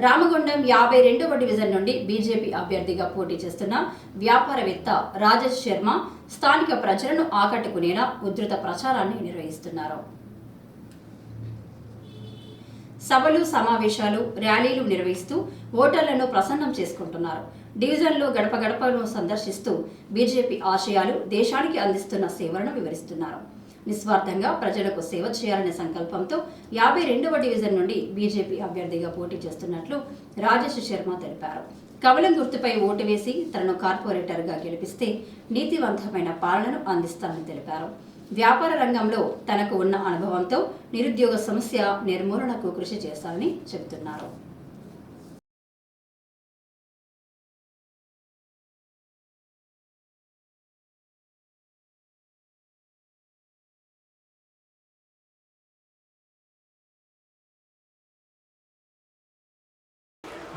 రామగుండం యాభై రెండవ డివిజన్ నుండి బీజేపీ అభ్యర్థిగా పోటీ చేస్తున్న వ్యాపారవేత్త రాజేష్ శర్మ స్థానిక ప్రజలను ఆకట్టుకునేలా ఉధృత ప్రచారాన్ని నిర్వహిస్తున్నారు. సభలు సమావేశాలు ర్యాలీలు నిర్వహిస్తూ ఓటర్లను ప్రసన్నం చేసుకుంటున్నారు. డివిజన్లో గడప గడపను సందర్శిస్తూ బీజేపీ ఆశయాలు దేశానికి అందిస్తున్న సేవలను వివరిస్తున్నారు. నిస్వార్థంగా ప్రజలకు సేవ చేయాలనే సంకల్పంతో యాభై రెండవ డివిజన్ నుండి బీజేపీ అభ్యర్థిగా పోటీ చేస్తున్నట్లు రాజేష్ శర్మ తెలిపారు. కమలం గుర్తుపై ఓటు వేసి తనను కార్పొరేటర్గా గెలిపిస్తే నీతివంతమైన పాలనను అందిస్తానని తెలిపారు. వ్యాపార రంగంలో తనకు ఉన్న అనుభవంతో నిరుద్యోగ సమస్య నిర్మూలనకు కృషి చేస్తానని చెబుతున్నారు.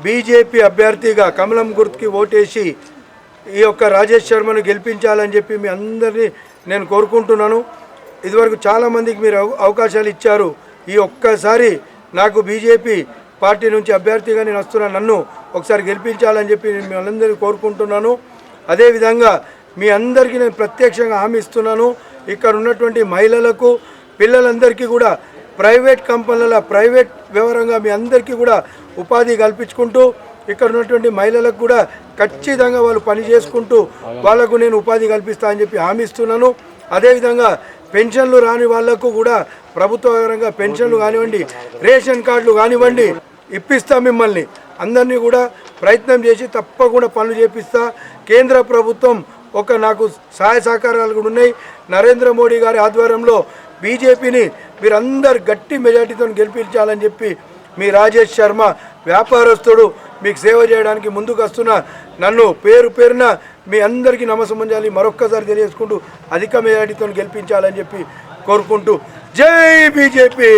బీజేపీ అభ్యర్థిగా కమలం గుర్తుకి ఓటేసి ఈ యొక్క రాజేష్ శర్మను గెలిపించాలని చెప్పి మీ అందరినీ నేను కోరుకుంటున్నాను. ఇదివరకు చాలామందికి మీరు అవకాశాలు ఇచ్చారు. ఈ ఒక్కసారి నాకు బీజేపీ పార్టీ నుంచి అభ్యర్థిగా నేను వస్తున్నా నన్ను ఒకసారి గెలిపించాలని చెప్పి నేను మీ అందరినీ కోరుకుంటున్నాను. అదేవిధంగా మీ అందరికీ నేను ప్రత్యక్షంగా హామీ ఇస్తున్నాను. ఇక్కడ ఉన్నటువంటి మహిళలకు పిల్లలందరికీ కూడా ప్రైవేట్ కంపెనీల ప్రైవేట్ వివరంగా మీ అందరికీ కూడా ఉపాధి కల్పించుకుంటూ ఇక్కడ ఉన్నటువంటి మహిళలకు కూడా ఖచ్చితంగా వాళ్ళు పని చేసుకుంటూ వాళ్ళకు నేను ఉపాధి కల్పిస్తా అని చెప్పి హామీ ఇస్తున్నాను. అదేవిధంగా పెన్షన్లు రాని వాళ్ళకు కూడా ప్రభుత్వ పరంగా పెన్షన్లు కానివ్వండి రేషన్ కార్డులు కానివ్వండి ఇప్పిస్తా మిమ్మల్ని. అందరినీ కూడా ప్రయత్నం చేసి తప్పకుండా పనులు చేపిస్తా. కేంద్ర ప్రభుత్వం ఒక నాకు సహాయ సహకారాలు కూడా ఉన్నాయి. నరేంద్ర మోడీ గారి ఆధ్వర్యంలో బీజేపీని మీరందరు గట్టి మెజార్టీతో గెలిపించాలని చెప్పి మీ రాజేష్ శర్మ వ్యాపారస్తుడు మీకు సేవ చేయడానికి ముందుకు వస్తున్న నన్ను పేరు పేరున మీ అందరికీ నమస్సంజాలి మరొక్కసారి తెలియజేసుకుంటూ అధిక మెజార్టీతో గెలిపించాలని చెప్పి కోరుకుంటూ జై బీజేపీ!